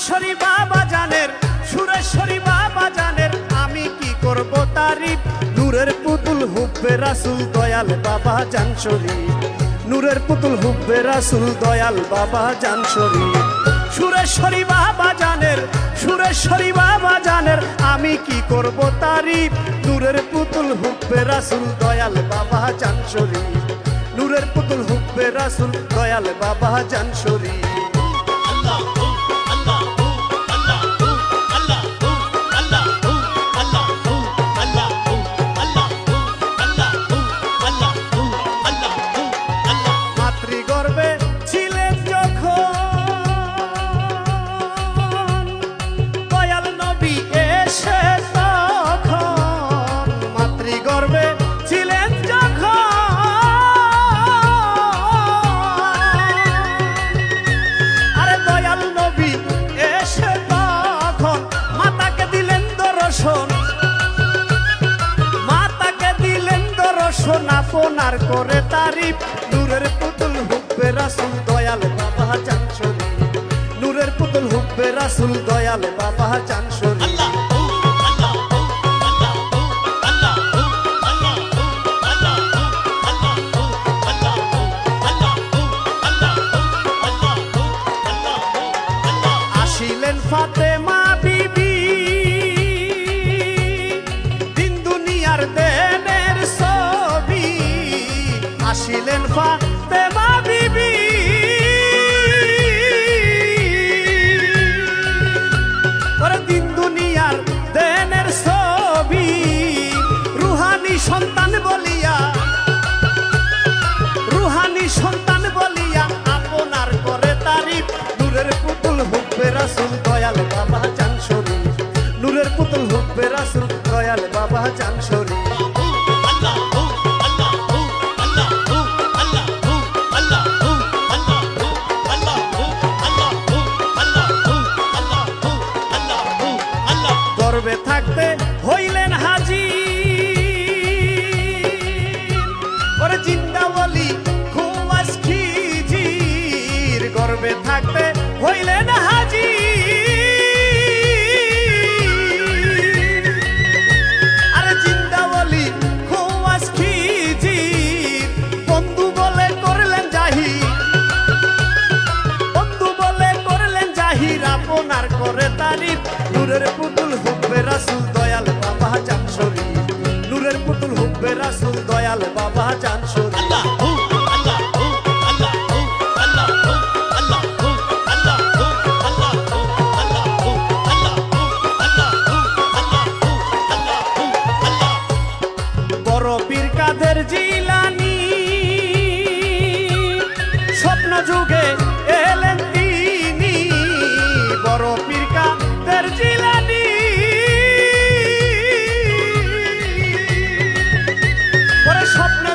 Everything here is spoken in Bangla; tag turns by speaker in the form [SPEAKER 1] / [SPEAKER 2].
[SPEAKER 1] সুরেশ্বরী বাবা জানের, সুরেশ্বরী বাবা জানের, আমি কি করব তারিফ নূরের পুতুল হুব্বে রাসুল, দয়াল বাবা জানসরি নূরের পুতুল হুব্বে রাসুল, দয়াল বাবা জানসরি সুরেশ্বরী বাবা জানের, সুরেশ্বরী বাবা জানের, আমি কি করব তারিফ নূরের পুতুল হুব্বে রাসুল, দয়াল বাবা জানসরি নূরের পুতুল হুব্বে রাসুল, দয়াল বাবা জানসরি মাতৃগর্ভে আপনার করে তারিফ। নূরের পুতুল হুব্বে রাসুল, দয়াল বাবা চানসরি নূরের পুতুল হুব্বে রাসুল, দয়াল বাবা আসিলেন ফাতেমা ওরে দিন দুনিয়ার দেনের ছবি, রুহানি সন্তান বলিয়া, রুহানি সন্তান বলিয়া আপনার করে তারিফ। নূরের পুতুল হুব্বে রাসুল, দয়াল বাবা চানসরি নূরের পুতুল হুব্বে রাসুল, দয়াল বাবা চানসরি গর্বে থাকতে হইলেন হাজি ওরে জিন্দা বলি খুয়াস খিজির গর্বে থাকতে হইলেন বাবা জানসরি স্বপ্ন